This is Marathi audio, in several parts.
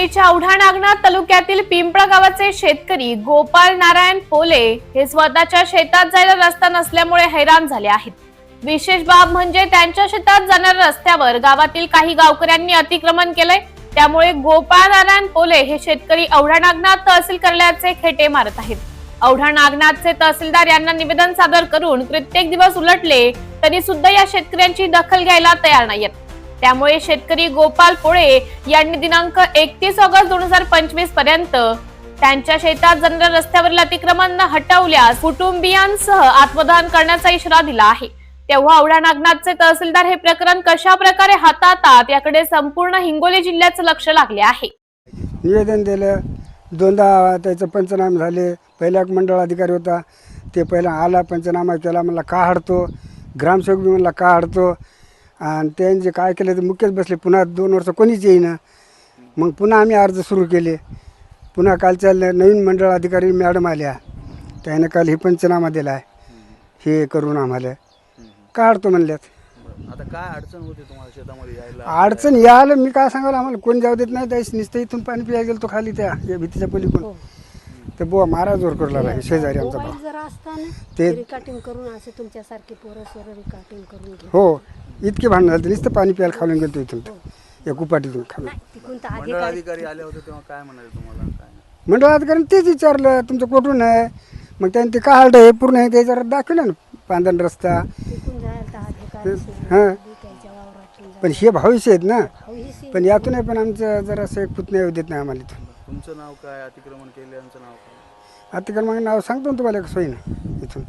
हिंगोलीच्या औढा नागनाथ तालुक्यातील पिंपळ गावाचे शेतकरी गोपाल नारायण पोले हे स्वतःच्या शेतात जायला रस्ता नसल्यामुळे हैराण झाले आहेत. विशेष बाब म्हणजे त्यांच्या शेतात जाणाऱ्या रस्त्यावर गावातील काही गावकऱ्यांनी अतिक्रमण केलंय. त्यामुळे गोपाळ नारायण पोले हे शेतकरी औढा नागनाथ तहसील कार्यालयाचे खेटे मारत आहेत. औढा नागनाथचे तहसीलदार यांना निवेदन सादर करून प्रत्येक दिवस उलटले तरी सुद्धा या शेतकऱ्यांची दखल घ्यायला तयार नाहीयेत. त्यामुळे शेतकरी गोपाल पोळे यांनी दिनांक एकतीस ऑगस्ट दोन हजार पंचवीसपर्यंत त्यांच्या शेतात जनरल रस्त्यावरील अतिक्रमण न हटवल्यास कुटुंबियांसह आत्मदहन करण्याचा इशारा दिला आहे. तेव्हा औढा नागनाथचे तहसीलदार हे प्रकरण कशा प्रकारे हाताळतात याकडे संपूर्ण हिंगोली जिल्ह्याचं लक्ष लागले आहे. निवेदन दिलं. दोनदा त्याचं पंचनामे झाले. पहिला एक मंडळ अधिकारी होता. ते पहिला आला पंचनामा केला म्हणला का हाडतो? ग्रामसेवक म्हणला का हाडतो? आणि त्यांचे काय केलं ते मुख्यच बसले. पुन्हा दोन वर्ष कोणीच येईना. मग पुन्हा आम्ही अर्ज सुरू केले. पुन्हा कालच्या नवीन मंडळ अधिकारी मॅडम आल्या. त्याने काल हे पंचनामा दिला आहे हे करून आम्हाला का हाडतो म्हणल्यात. आता काय अडचण होते तुम्हाला शेतामध्ये यायला? अडचण यायला मी काय सांगाल आम्हाला? कोण जाऊ देत नाही. त्याच नुसतं इथून पाणी पिया गेलो तो खाली त्या या भीतीच्या पलीकडून. तर बुवा मारा जोर करू लागला हे शेजारी आमचा भाऊ. जर असताना ते- रिकाटिंग करून असे तुमच्यासारखे पोरं सोरं रिकाटिंग करून घे. हो. इतके भांडण झालं नुसतं पाणी प्यायला खालून गेलो इथून. या कुपाटीतून खालून नाही तिकून तर मंडळ अधिकारी आले होते तेव्हा काय म्हणाले तुम्हाला? काय नाही? मंडळ अधिकाऱ्याने तेच विचारलं तुमचं कुठून आहे? मग त्यांनी ते काय हालतं हे पूर्ण आहे ते जरा दाखवलं ना पांधन रस्ता. तिकून जायला तर अधिकारी हां. त्याच्या वावरातून पण हे भविष्य आहेत ना. पण यातून आहे पण आमचं जरा असं एक पुतण्या येऊ देत नाही आम्हाला इथून. तुमचं नाव काय? अतिक्रमण केल्याचं नाव काय? मग नाव सांगतो ना तुम्हाला एक सोयीनं इथून.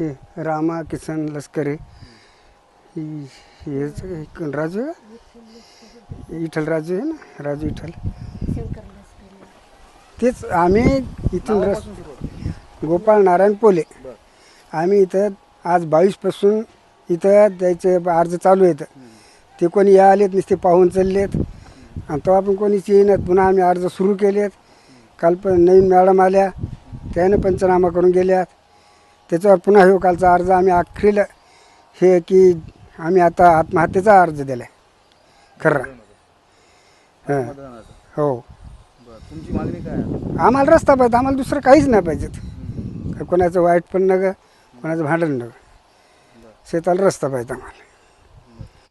हे रामा किसन लष्करे. हेच हे कोण राजू? विठ्ठल राजू आहे ना? राजू विठ्ठल तेच आम्ही इथून रस गोपाळ नारायण पोले. आम्ही इथं आज बावीसपासून इथं द्यायचे अर्ज चालू आहेत. ते कोणी या आलेत नुसते पाहून चाललेत. आणि तेव्हा पण कोणीच येईनात. पुन्हा आम्ही अर्ज सुरू केलेत. काल पण नवीन मॅडम आल्या. त्याने पंचनामा करून गेल्यात. त्याच्यावर पुन्हा हे कालचा अर्ज आम्ही अखेरीला हे की आम्ही आता आत्महत्येचा अर्ज दिला आहे खरं. हां. मतदानाचं हो. बरं तुमची मागणी काय आहे? आम्हाला रस्ता पाहिजे आम्हाला दुसरं काहीच नाही पाहिजेत कोणाचं वाईट पण नग कोणाचं भांडण नग शेताला रस्ता पाहिजे आम्हाला.